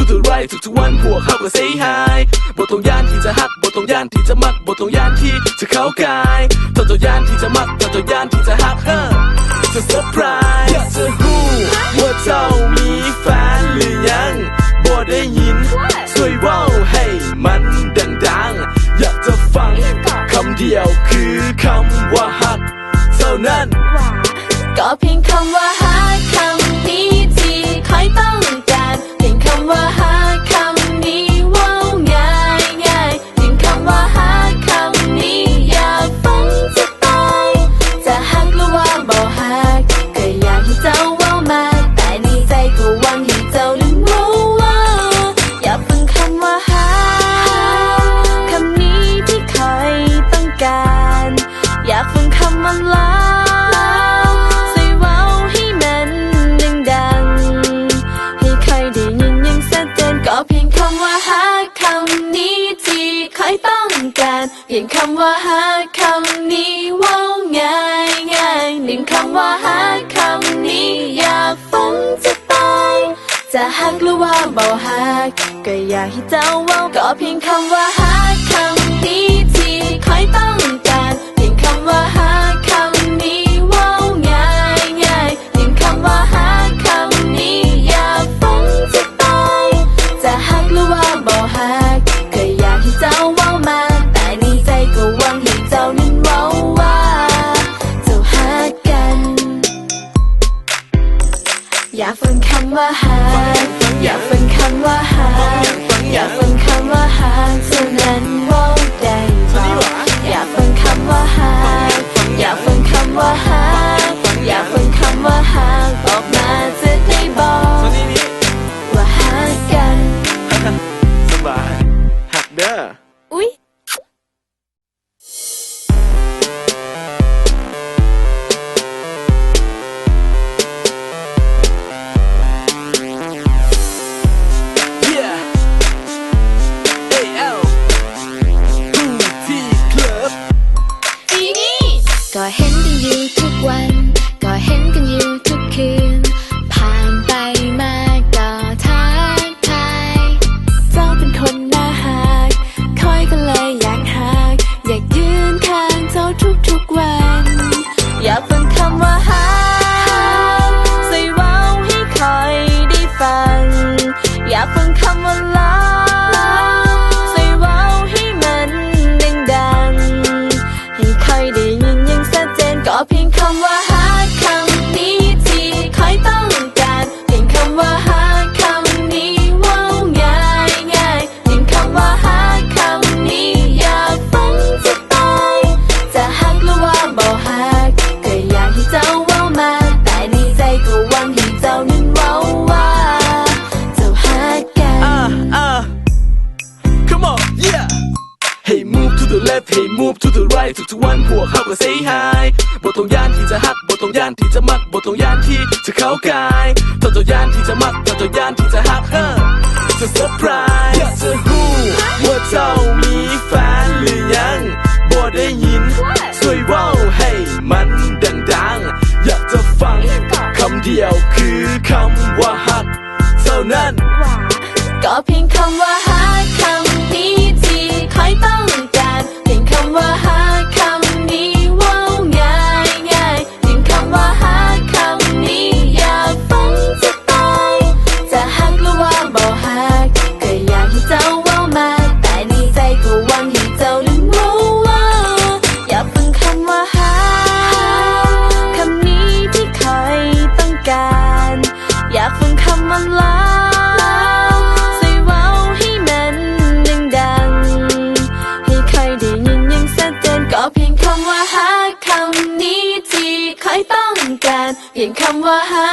ทุกทุกไรทุกทุกวันพวกเขาก็เซย์ไฮบทตรงย่านที่จะหักบทตรงย่านที่จะมักบทตรงย่านที่จะเข้ากายต่วตัวย่านที่จะมักต่วตัวย่านที่จะหักเออจะเซอร์ไพรส์ นึ่งคำว่าหาคำนี้ว่าง่ายง่ายหนึ่งคำว่าหาคำนี้อยากฟังจะตายจะฮักหรือว่าเบาฮักก็อยากให้เจ้าว่าก็เพียงคำว่าหาคำนี้ที่คอยต้องการเพียงคำว่าหา my heart có hẹn tình yêu ทุกวัน pink and white. Hey move to the right ทุกทุกวันพวเข้าก็ say hi บทตรงย่านที่จะฮักบทตรงย่านที่จะมักบทตรงย่านที่จะเข้ากายต่อตัวย่านที่จะมักต่อตัวย่านที่จะฮักเออจะ surprise จะ who what's up พียงคำว่าหา